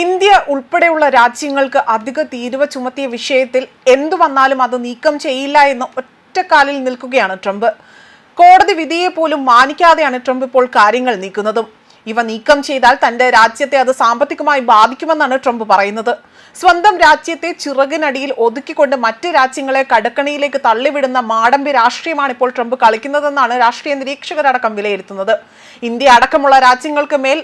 India ഉൾപ്പെടെയുള്ള രാജ്യങ്ങൾക്ക് അധിക തീരുവ ചുമത്തിയ വിഷയത്തിൽ എന്തു വന്നാലും അത് നീക്കം ചെയ്യില്ല എന്ന് ഒറ്റക്കാലിൽ നിൽക്കുകയാണ് ട്രംപ്. കോടതി വിധിയെ പോലും മാനിക്കാതെയാണ് ട്രംപ് ഇപ്പോൾ കാര്യങ്ങൾ നീക്കുന്നതും. ഇവ നീക്കം ചെയ്താൽ തന്റെ രാജ്യത്തെ അത് സാമ്പത്തികമായി ബാധിക്കുമെന്നാണ് ട്രംപ് പറയുന്നത്. സ്വന്തം രാജ്യത്തെ ചിറകിനടിയിൽ ഒതുക്കിക്കൊണ്ട് മറ്റ് രാജ്യങ്ങളെ കടക്കണിയിലേക്ക് തള്ളിവിടുന്ന മാടമ്പി രാഷ്ട്രീയമാണ് ഇപ്പോൾ ട്രംപ് കളിക്കുന്നതെന്നാണ് രാഷ്ട്രീയ നിരീക്ഷകരടക്കം വിലയിരുത്തുന്നത്. ഇന്ത്യ അടക്കമുള്ള രാജ്യങ്ങൾക്ക് മേൽ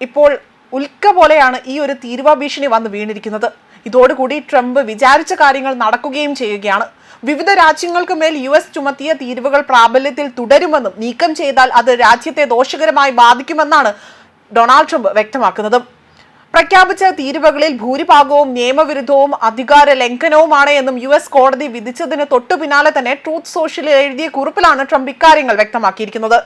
ഇപ്പോൾ ഉൽക്ക പോലെയാണ് ഈ ഒരു തീരുവ ഭീഷണി വന്ന് വീണിരിക്കുന്നത്. ഇതോടുകൂടി ട്രംപ് വിചാരിച്ച കാര്യങ്ങൾ നടക്കുകയും ചെയ്യുകയാണ്. വിവിധ രാജ്യങ്ങൾക്ക് മേൽ യു എസ് ചുമത്തിയ തീരുവകൾ പ്രാബല്യത്തിൽ തുടരുമെന്നും നീക്കം ചെയ്താൽ അത് രാജ്യത്തെ ദോഷകരമായി ബാധിക്കുമെന്നാണ് ഡൊണാൾഡ് ട്രംപ് വ്യക്തമാക്കുന്നത്. പ്രഖ്യാപിച്ച തീരുവകളിൽ ഭൂരിഭാഗവും നിയമവിരുദ്ധവും അധികാര ലംഘനവുമാണ് എന്നും യു എസ് കോടതി വിധിച്ചതിന് തൊട്ടു പിന്നാലെ തന്നെ ട്രൂത്ത് സോഷ്യലിൽ എഴുതിയ കുറിപ്പിലാണ് ട്രംപ് ഇക്കാര്യങ്ങൾ വ്യക്തമാക്കിയിരിക്കുന്നത്.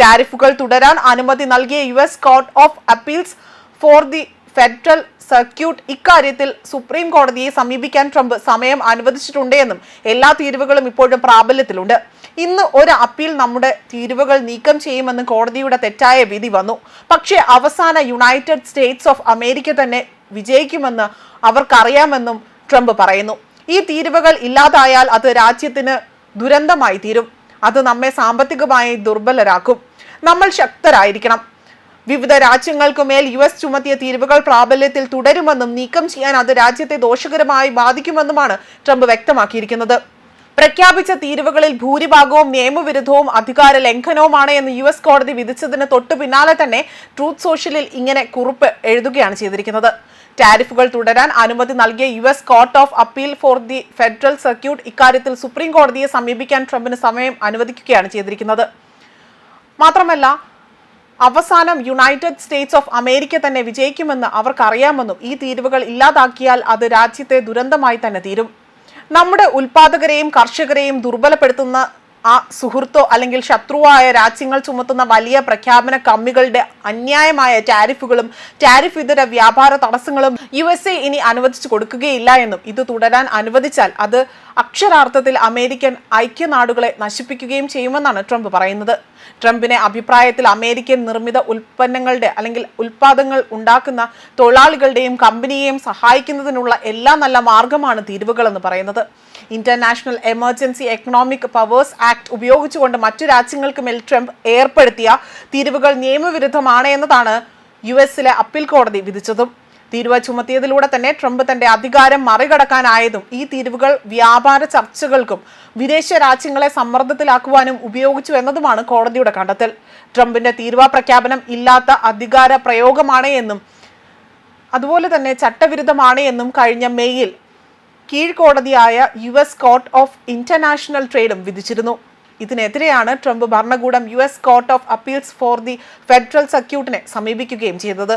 ടാരിഫുകൾ തുടരാൻ അനുമതി നൽകിയ U S court of appeals for the federal circuit ഇക്കാര്യത്തിൽ സുപ്രീം കോടതിയെ സമീപിക്കാൻ ട്രംപ് സമയം അനുവദിച്ചിട്ടുണ്ട് എന്നും എല്ലാ തീരുവകളും ഇപ്പോഴും പ്രാബല്യത്തിലുണ്ട്. ഇന്ന് ഒരു അപ്പീൽ നമ്മുടെ തീരുവകൾ നീക്കം ചെയ്യുമെന്ന് കോടതിയുടെ തെറ്റായ വിധി വന്നു. പക്ഷേ അവസാന യുണൈറ്റഡ് സ്റ്റേറ്റ്സ് ഓഫ് അമേരിക്ക തന്നെ വിജയിക്കുമെന്ന് അവർക്കറിയാമെന്നും ട്രംപ് പറയുന്നു. ഈ തീരുവകൾ ഇല്ലാതായാൽ അത് രാജ്യത്തിന് ദുരന്തമായി തീരും. അത് നമ്മെ സാമ്പത്തികമായി ദുർബലരാക്കും. നമ്മൾ ശക്തരായിരിക്കണം. വിവിധ രാജ്യങ്ങൾക്കു മേൽ യു എസ് ചുമത്തിയ തീരുവകൾ പ്രാബല്യത്തിൽ തുടരുമെന്നും നീക്കം ചെയ്യാൻ അത് രാജ്യത്തെ ദോഷകരമായി ബാധിക്കുമെന്നുമാണ് ട്രംപ് വ്യക്തമാക്കിയിരിക്കുന്നത്. പ്രഖ്യാപിച്ച തീരുവകളിൽ ഭൂരിഭാഗവും നിയമവിരുദ്ധവും അധികാര ലംഘനവുമാണ് എന്ന് യു എസ് കോടതി വിധിച്ചതിന് തൊട്ടു പിന്നാലെ തന്നെ ട്രൂത്ത് സോഷ്യലിൽ ഇങ്ങനെ കുറിപ്പ് എഴുതുകയാണ് ചെയ്തിരിക്കുന്നത്. ടാരിഫുകൾ തുടരാൻ അനുമതി നൽകിയ U S court of appeal for the federal circuit ഇക്കാര്യത്തിൽ സുപ്രീം കോടതിയെ സമീപിക്കാൻ ട്രംപിന് സമയം അനുവദിക്കുകയാണ് ചെയ്തിരിക്കുന്നത്. മാത്രമല്ല അവസാനം യുണൈറ്റഡ് സ്റ്റേറ്റ്സ് ഓഫ് അമേരിക്ക തന്നെ വിജയിക്കുമെന്ന് അവർക്കറിയാമെന്നും ഈ തീരുവകൾ ഇല്ലാതാക്കിയാൽ അത് രാജ്യത്തെ ദുരന്തമായി തന്നെ തീരും. നമ്മുടെ ഉൽപാദകരെയും കർഷകരെയും ദുർബലപ്പെടുത്തുന്ന ആ സുഹൃത്തോ അല്ലെങ്കിൽ ശത്രുവായ രാജ്യങ്ങൾ ചുമത്തുന്ന വലിയ പ്രഖ്യാപന കമ്മികളുടെ അന്യായമായ ടാരിഫുകളും ടാരിഫ് ഇതര വ്യാപാര തടസ്സങ്ങളും യു ഇനി അനുവദിച്ചു കൊടുക്കുകയില്ല എന്നും ഇത് തുടരാൻ അനുവദിച്ചാൽ അത് അക്ഷരാർത്ഥത്തിൽ അമേരിക്കൻ ഐക്യനാടുകളെ നശിപ്പിക്കുകയും ചെയ്യുമെന്നാണ് ട്രംപ് പറയുന്നത്. ട്രംപിനെ അഭിപ്രായത്തിൽ അമേരിക്കൻ നിർമ്മിത ഉൽപ്പന്നങ്ങളുടെ അല്ലെങ്കിൽ ഉൽപ്പാദങ്ങൾ ഉണ്ടാക്കുന്ന തൊഴിലാളികളുടെയും കമ്പനിയെയും സഹായിക്കുന്നതിനുള്ള എല്ലാ നല്ല മാർഗമാണ് തീരുവകളെന്ന് പറയുന്നത്. International emergency economic powers act ഉപയോഗിച്ചുകൊണ്ട് മറ്റു രാജ്യങ്ങൾക്ക് മേൽ ട്രംപ് ഏർപ്പെടുത്തിയ തീരുവുകൾ നിയമവിരുദ്ധമാണ് എന്നതാണ് യു എസിലെ അപ്പീൽ കോടതി വിധിച്ചതും. തീരുവ ചുമത്തിയതിലൂടെ തന്നെ ട്രംപ് തന്റെ അധികാരം മറികടക്കാനായതും ഈ തീരുവകൾ വ്യാപാര ചർച്ചകൾക്കും വിദേശ രാജ്യങ്ങളെ സമ്മർദ്ദത്തിലാക്കുവാനും ഉപയോഗിച്ചു എന്നതുമാണ് കോടതിയുടെ കണ്ടെത്തൽ. ട്രംപിന്റെ തീരുവ പ്രഖ്യാപനം ഇല്ലാത്ത അധികാര പ്രയോഗമാണ് എന്നും അതുപോലെ തന്നെ ചട്ടവിരുദ്ധമാണ് എന്നും കഴിഞ്ഞ മെയ്യിൽ കീഴ്ക്കോടതിയായ U S court of international ട്രേഡും വിധിച്ചിരുന്നു. ഇതിനെതിരെയാണ് ട്രംപ് ഭരണകൂടം U S court of appeals for the federal സർക്യൂട്ടിനെ സമീപിക്കുകയും ചെയ്തത്.